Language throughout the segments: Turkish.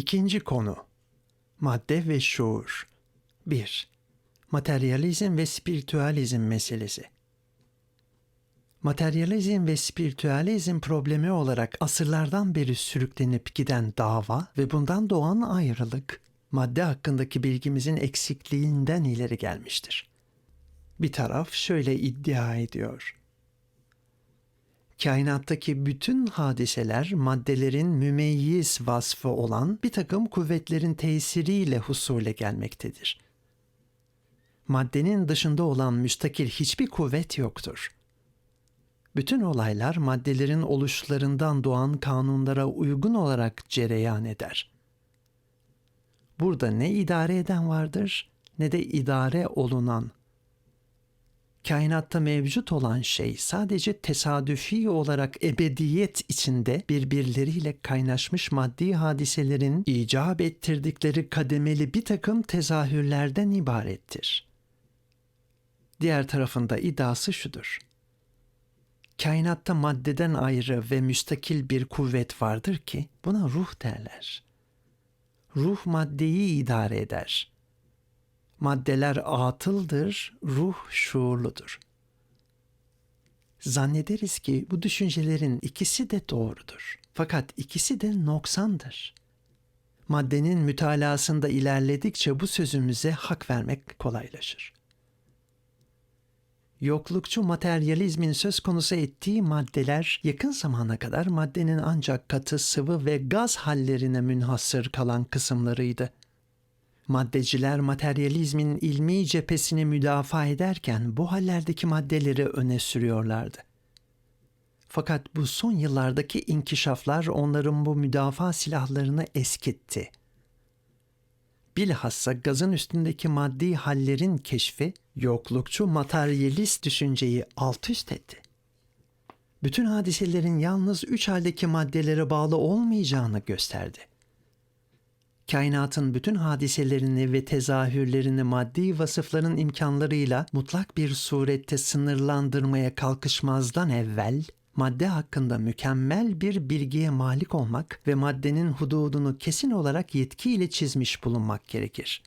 İkinci konu Madde ve şuur 1. Materyalizm ve spiritüalizm meselesi Materyalizm ve spiritüalizm problemi olarak asırlardan beri sürüklenip giden dava ve bundan doğan ayrılık, madde hakkındaki bilgimizin eksikliğinden ileri gelmiştir. Bir taraf şöyle iddia ediyor. Kainattaki bütün hadiseler maddelerin mümeyyiz vasfı olan bir takım kuvvetlerin tesiriyle husule gelmektedir. Maddenin dışında olan müstakil hiçbir kuvvet yoktur. Bütün olaylar maddelerin oluşlarından doğan kanunlara uygun olarak cereyan eder. Burada ne idare eden vardır ne de idare olunan kainatta mevcut olan şey sadece tesadüfi olarak ebediyet içinde birbirleriyle kaynaşmış maddi hadiselerin icap ettirdikleri kademeli bir takım tezahürlerden ibarettir. Diğer tarafında iddiası şudur. Kainatta maddeden ayrı ve müstakil bir kuvvet vardır ki buna ruh derler. Ruh maddeyi idare eder.'' Maddeler atıldır, ruh şuurludur. Zannederiz ki bu düşüncelerin ikisi de doğrudur. Fakat ikisi de noksandır. Maddenin mütalasında ilerledikçe bu sözümüze hak vermek kolaylaşır. Yoklukçu materyalizmin söz konusu ettiği maddeler yakın zamana kadar maddenin ancak katı, sıvı ve gaz hallerine münhasır kalan kısımlarıydı maddeciler materyalizmin ilmi cephesini müdafaa ederken bu hallerdeki maddeleri öne sürüyorlardı. Fakat bu son yıllardaki inkişaflar onların bu müdafaa silahlarını eskitti. Bilhassa gazın üstündeki maddi hallerin keşfi yoklukçu materyalist düşünceyi alt üst etti. Bütün hadiselerin yalnız üç haldeki maddelere bağlı olmayacağını gösterdi kainatın bütün hadiselerini ve tezahürlerini maddi vasıfların imkanlarıyla mutlak bir surette sınırlandırmaya kalkışmazdan evvel, madde hakkında mükemmel bir bilgiye malik olmak ve maddenin hududunu kesin olarak yetkiyle çizmiş bulunmak gerekir.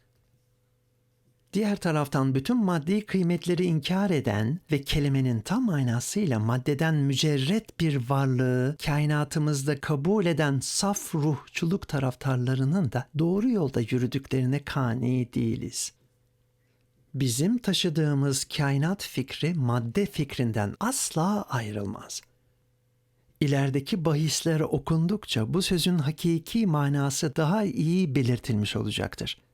Diğer taraftan bütün maddi kıymetleri inkar eden ve kelimenin tam manasıyla maddeden mücerret bir varlığı kainatımızda kabul eden saf ruhçuluk taraftarlarının da doğru yolda yürüdüklerine kani değiliz. Bizim taşıdığımız kainat fikri madde fikrinden asla ayrılmaz. İlerideki bahisler okundukça bu sözün hakiki manası daha iyi belirtilmiş olacaktır.''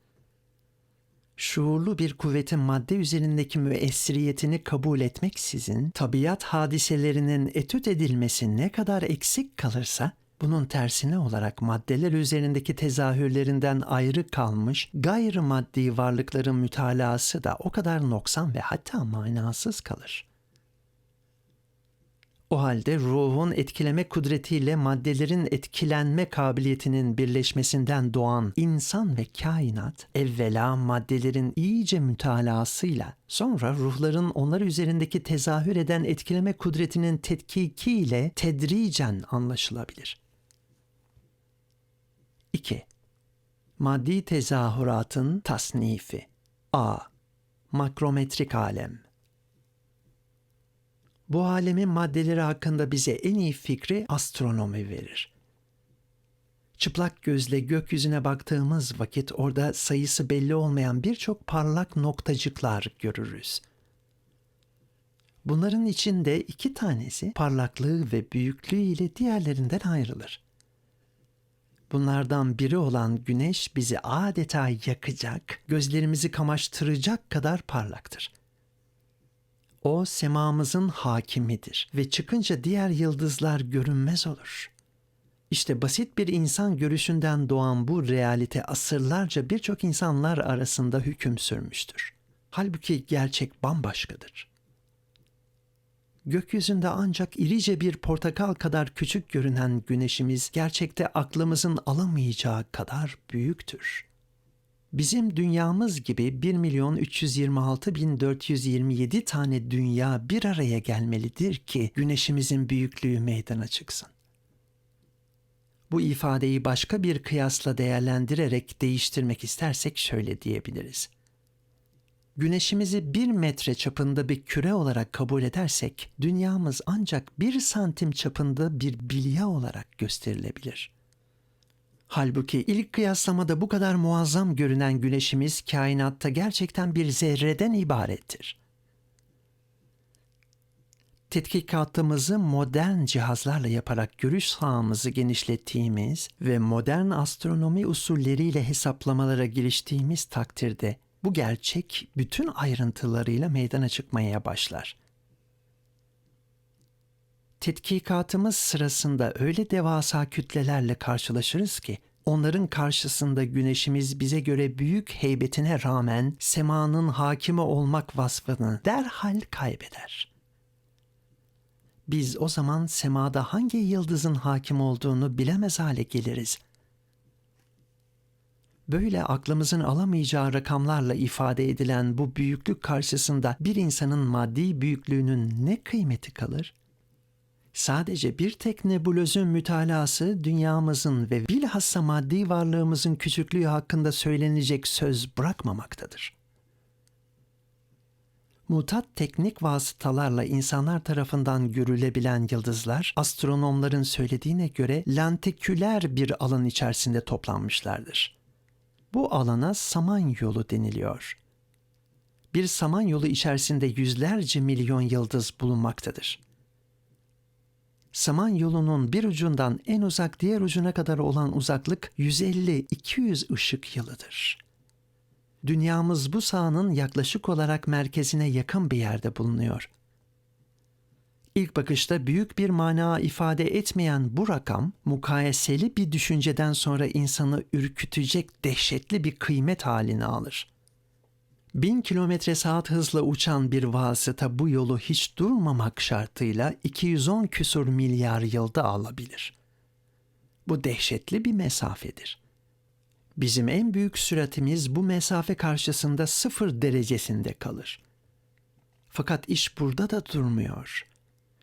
Şuurlu bir kuvvetin madde üzerindeki müessiriyetini kabul etmeksizin tabiat hadiselerinin etüt edilmesi ne kadar eksik kalırsa bunun tersine olarak maddeler üzerindeki tezahürlerinden ayrı kalmış gayrı maddi varlıkların mütalası da o kadar noksan ve hatta manasız kalır. O halde ruhun etkileme kudretiyle maddelerin etkilenme kabiliyetinin birleşmesinden doğan insan ve kainat, evvela maddelerin iyice mütalasıyla, sonra ruhların onlar üzerindeki tezahür eden etkileme kudretinin tetkikiyle tedricen anlaşılabilir. 2. Maddi tezahüratın tasnifi A. Makrometrik alem bu alemin maddeleri hakkında bize en iyi fikri astronomi verir. Çıplak gözle gökyüzüne baktığımız vakit orada sayısı belli olmayan birçok parlak noktacıklar görürüz. Bunların içinde iki tanesi parlaklığı ve büyüklüğü ile diğerlerinden ayrılır. Bunlardan biri olan güneş bizi adeta yakacak, gözlerimizi kamaştıracak kadar parlaktır. O semamızın hakimidir ve çıkınca diğer yıldızlar görünmez olur. İşte basit bir insan görüşünden doğan bu realite asırlarca birçok insanlar arasında hüküm sürmüştür. Halbuki gerçek bambaşkadır. Gökyüzünde ancak irice bir portakal kadar küçük görünen güneşimiz gerçekte aklımızın alamayacağı kadar büyüktür.'' Bizim dünyamız gibi 1 milyon 326 bin 427 tane dünya bir araya gelmelidir ki güneşimizin büyüklüğü meydana çıksın. Bu ifadeyi başka bir kıyasla değerlendirerek değiştirmek istersek şöyle diyebiliriz. Güneşimizi bir metre çapında bir küre olarak kabul edersek, dünyamız ancak bir santim çapında bir bilye olarak gösterilebilir. Halbuki ilk kıyaslamada bu kadar muazzam görünen güneşimiz kainatta gerçekten bir zerreden ibarettir. Tetkikatımızı modern cihazlarla yaparak görüş sahamızı genişlettiğimiz ve modern astronomi usulleriyle hesaplamalara giriştiğimiz takdirde bu gerçek bütün ayrıntılarıyla meydana çıkmaya başlar. Tetkikatımız sırasında öyle devasa kütlelerle karşılaşırız ki onların karşısında güneşimiz bize göre büyük heybetine rağmen semanın hakimi olmak vasfını derhal kaybeder. Biz o zaman semada hangi yıldızın hakim olduğunu bilemez hale geliriz.'' böyle aklımızın alamayacağı rakamlarla ifade edilen bu büyüklük karşısında bir insanın maddi büyüklüğünün ne kıymeti kalır? Sadece bir tek nebulözün mütalası dünyamızın ve bilhassa maddi varlığımızın küçüklüğü hakkında söylenecek söz bırakmamaktadır. Mutat teknik vasıtalarla insanlar tarafından görülebilen yıldızlar, astronomların söylediğine göre lantiküler bir alan içerisinde toplanmışlardır. Bu alana Samanyolu deniliyor. Bir Samanyolu içerisinde yüzlerce milyon yıldız bulunmaktadır. Samanyolu'nun bir ucundan en uzak diğer ucuna kadar olan uzaklık 150-200 ışık yılıdır. Dünyamız bu sahanın yaklaşık olarak merkezine yakın bir yerde bulunuyor. İlk bakışta büyük bir mana ifade etmeyen bu rakam, mukayeseli bir düşünceden sonra insanı ürkütecek dehşetli bir kıymet halini alır. Bin kilometre saat hızla uçan bir vasıta bu yolu hiç durmamak şartıyla 210 küsur milyar yılda alabilir. Bu dehşetli bir mesafedir. Bizim en büyük süratimiz bu mesafe karşısında sıfır derecesinde kalır. Fakat iş burada da durmuyor.''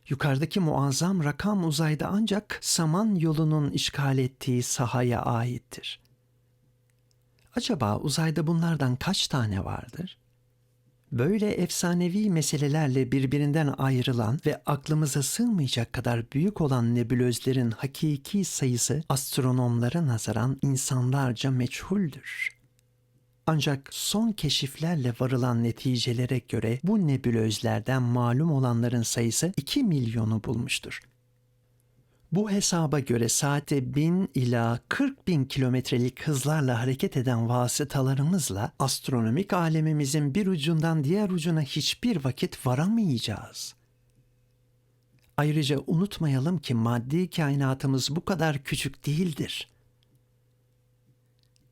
Yukarıdaki muazzam rakam uzayda ancak saman yolunun işgal ettiği sahaya aittir. Acaba uzayda bunlardan kaç tane vardır? Böyle efsanevi meselelerle birbirinden ayrılan ve aklımıza sığmayacak kadar büyük olan nebulözlerin hakiki sayısı astronomlara nazaran insanlarca meçhuldür. Ancak son keşiflerle varılan neticelere göre bu nebulözlerden malum olanların sayısı 2 milyonu bulmuştur. Bu hesaba göre saate 1000 ila 40 bin kilometrelik hızlarla hareket eden vasıtalarımızla astronomik alemimizin bir ucundan diğer ucuna hiçbir vakit varamayacağız. Ayrıca unutmayalım ki maddi kainatımız bu kadar küçük değildir.''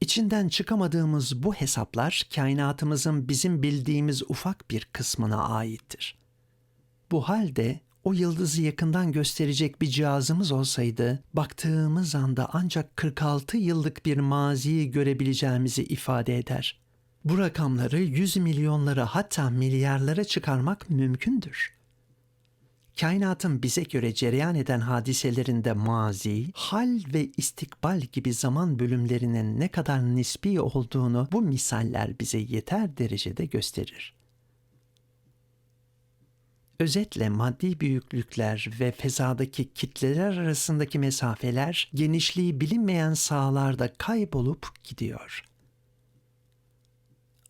İçinden çıkamadığımız bu hesaplar kainatımızın bizim bildiğimiz ufak bir kısmına aittir. Bu halde o yıldızı yakından gösterecek bir cihazımız olsaydı, baktığımız anda ancak 46 yıllık bir maziyi görebileceğimizi ifade eder. Bu rakamları yüz milyonlara hatta milyarlara çıkarmak mümkündür kainatın bize göre cereyan eden hadiselerinde mazi, hal ve istikbal gibi zaman bölümlerinin ne kadar nispi olduğunu bu misaller bize yeter derecede gösterir. Özetle maddi büyüklükler ve fezadaki kitleler arasındaki mesafeler genişliği bilinmeyen sahalarda kaybolup gidiyor.''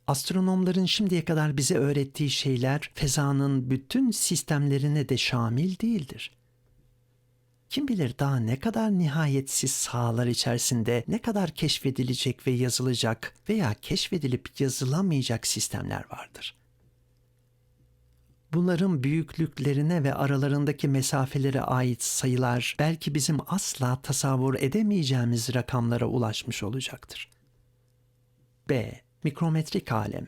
astronomların şimdiye kadar bize öğrettiği şeyler fezanın bütün sistemlerine de şamil değildir. Kim bilir daha ne kadar nihayetsiz sahalar içerisinde ne kadar keşfedilecek ve yazılacak veya keşfedilip yazılamayacak sistemler vardır. Bunların büyüklüklerine ve aralarındaki mesafelere ait sayılar belki bizim asla tasavvur edemeyeceğimiz rakamlara ulaşmış olacaktır. B mikrometrik alem.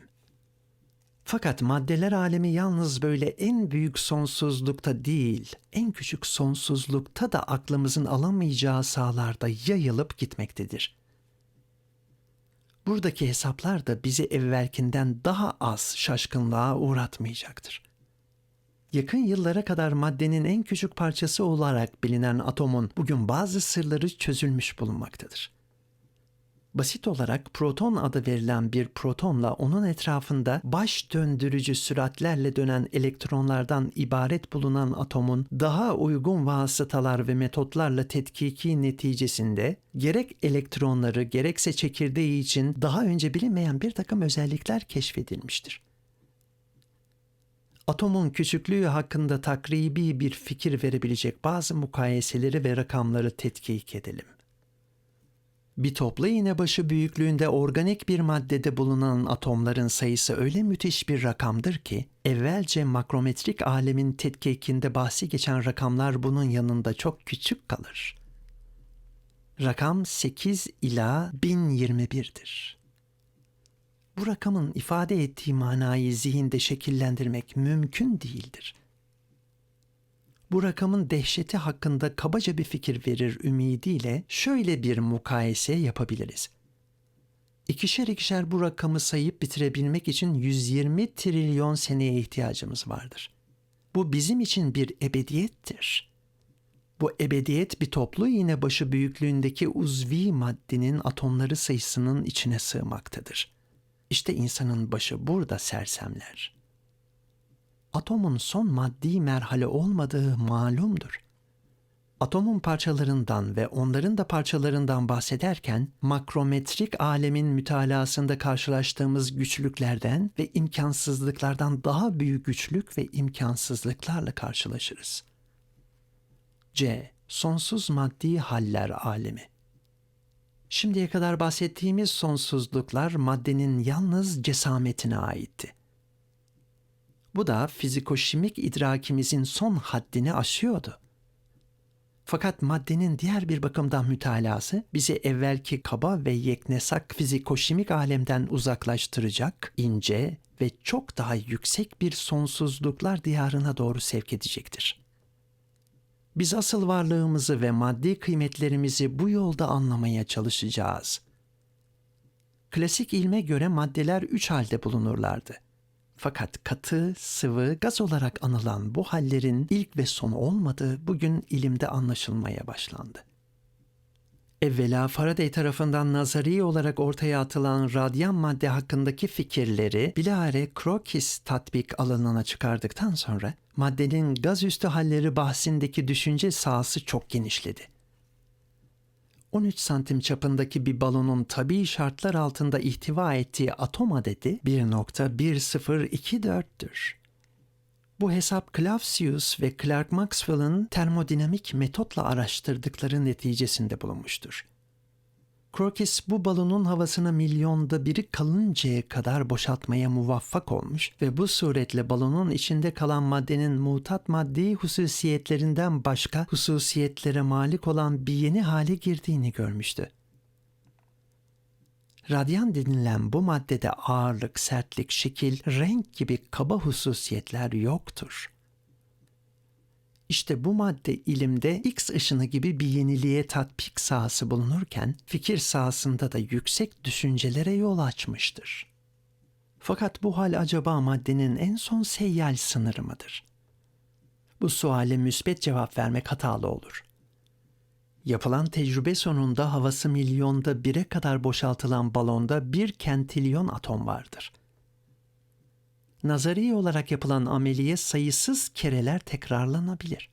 Fakat maddeler alemi yalnız böyle en büyük sonsuzlukta değil, en küçük sonsuzlukta da aklımızın alamayacağı sahalarda yayılıp gitmektedir. Buradaki hesaplar da bizi evvelkinden daha az şaşkınlığa uğratmayacaktır. Yakın yıllara kadar maddenin en küçük parçası olarak bilinen atomun bugün bazı sırları çözülmüş bulunmaktadır. Basit olarak proton adı verilen bir protonla onun etrafında baş döndürücü süratlerle dönen elektronlardan ibaret bulunan atomun daha uygun vasıtalar ve metotlarla tetkiki neticesinde gerek elektronları gerekse çekirdeği için daha önce bilinmeyen bir takım özellikler keşfedilmiştir. Atomun küçüklüğü hakkında takribi bir fikir verebilecek bazı mukayeseleri ve rakamları tetkik edelim. Bir toplu iğne başı büyüklüğünde organik bir maddede bulunan atomların sayısı öyle müthiş bir rakamdır ki, evvelce makrometrik alemin tetkikinde bahsi geçen rakamlar bunun yanında çok küçük kalır. Rakam 8 ila 1021'dir. Bu rakamın ifade ettiği manayı zihinde şekillendirmek mümkün değildir bu rakamın dehşeti hakkında kabaca bir fikir verir ümidiyle şöyle bir mukayese yapabiliriz. İkişer ikişer bu rakamı sayıp bitirebilmek için 120 trilyon seneye ihtiyacımız vardır. Bu bizim için bir ebediyettir. Bu ebediyet bir toplu iğne başı büyüklüğündeki uzvi maddenin atomları sayısının içine sığmaktadır. İşte insanın başı burada sersemler.'' atomun son maddi merhale olmadığı malumdur. Atomun parçalarından ve onların da parçalarından bahsederken makrometrik alemin mütalasında karşılaştığımız güçlüklerden ve imkansızlıklardan daha büyük güçlük ve imkansızlıklarla karşılaşırız. C. Sonsuz maddi haller alemi. Şimdiye kadar bahsettiğimiz sonsuzluklar maddenin yalnız cesametine aitti. Bu da fizikoşimik idrakimizin son haddini aşıyordu. Fakat maddenin diğer bir bakımdan mütalası bizi evvelki kaba ve yeknesak fizikoşimik alemden uzaklaştıracak, ince ve çok daha yüksek bir sonsuzluklar diyarına doğru sevk edecektir. Biz asıl varlığımızı ve maddi kıymetlerimizi bu yolda anlamaya çalışacağız. Klasik ilme göre maddeler üç halde bulunurlardı. Fakat katı, sıvı, gaz olarak anılan bu hallerin ilk ve sonu olmadığı bugün ilimde anlaşılmaya başlandı. Evvela Faraday tarafından nazari olarak ortaya atılan radyan madde hakkındaki fikirleri bilahare Krokis tatbik alanına çıkardıktan sonra maddenin gazüstü halleri bahsindeki düşünce sahası çok genişledi. 13 santim çapındaki bir balonun tabii şartlar altında ihtiva ettiği atom adedi 1.1024'tür. Bu hesap Clausius ve Clerk Maxwell'ın termodinamik metotla araştırdıkları neticesinde bulunmuştur. Crookes bu balonun havasını milyonda biri kalıncaya kadar boşaltmaya muvaffak olmuş ve bu suretle balonun içinde kalan maddenin mutat maddi hususiyetlerinden başka hususiyetlere malik olan bir yeni hale girdiğini görmüştü. Radyan denilen bu maddede ağırlık, sertlik, şekil, renk gibi kaba hususiyetler yoktur.'' İşte bu madde ilimde X ışını gibi bir yeniliğe tatbik sahası bulunurken fikir sahasında da yüksek düşüncelere yol açmıştır. Fakat bu hal acaba maddenin en son seyyal sınırı mıdır? Bu suale müsbet cevap vermek hatalı olur. Yapılan tecrübe sonunda havası milyonda bire kadar boşaltılan balonda bir kentilyon atom vardır nazari olarak yapılan ameliye sayısız kereler tekrarlanabilir.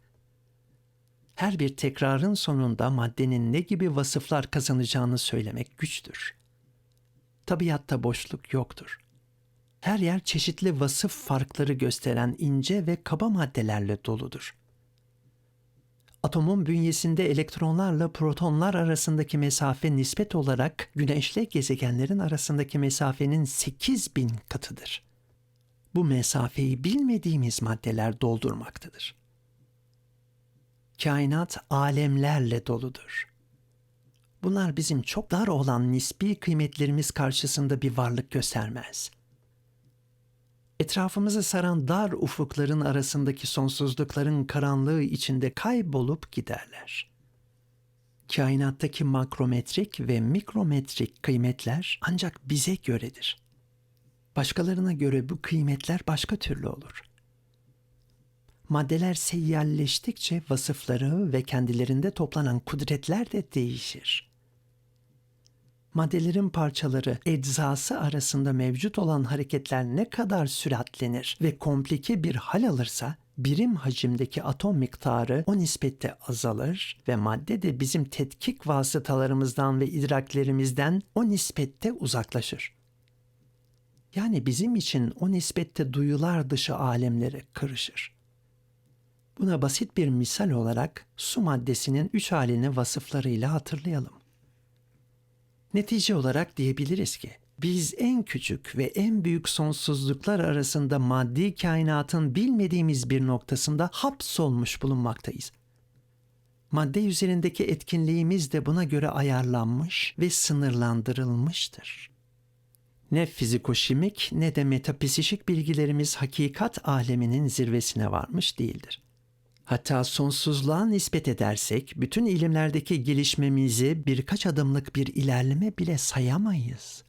Her bir tekrarın sonunda maddenin ne gibi vasıflar kazanacağını söylemek güçtür. Tabiatta boşluk yoktur. Her yer çeşitli vasıf farkları gösteren ince ve kaba maddelerle doludur. Atomun bünyesinde elektronlarla protonlar arasındaki mesafe nispet olarak güneşle gezegenlerin arasındaki mesafenin 8000 katıdır bu mesafeyi bilmediğimiz maddeler doldurmaktadır. Kainat alemlerle doludur. Bunlar bizim çok dar olan nispi kıymetlerimiz karşısında bir varlık göstermez. Etrafımızı saran dar ufukların arasındaki sonsuzlukların karanlığı içinde kaybolup giderler. Kainattaki makrometrik ve mikrometrik kıymetler ancak bize göredir.'' Başkalarına göre bu kıymetler başka türlü olur. Maddeler seyyalleştikçe vasıfları ve kendilerinde toplanan kudretler de değişir. Maddelerin parçaları eczası arasında mevcut olan hareketler ne kadar süratlenir ve komplike bir hal alırsa birim hacimdeki atom miktarı o nispette azalır ve madde de bizim tetkik vasıtalarımızdan ve idraklerimizden o nispette uzaklaşır. Yani bizim için o nispette duyular dışı alemlere karışır. Buna basit bir misal olarak su maddesinin üç halini vasıflarıyla hatırlayalım. Netice olarak diyebiliriz ki biz en küçük ve en büyük sonsuzluklar arasında maddi kainatın bilmediğimiz bir noktasında hapsolmuş bulunmaktayız. Madde üzerindeki etkinliğimiz de buna göre ayarlanmış ve sınırlandırılmıştır. Ne fizikoşimik ne de metapsişik bilgilerimiz hakikat aleminin zirvesine varmış değildir. Hatta sonsuzluğa nispet edersek bütün ilimlerdeki gelişmemizi birkaç adımlık bir ilerleme bile sayamayız.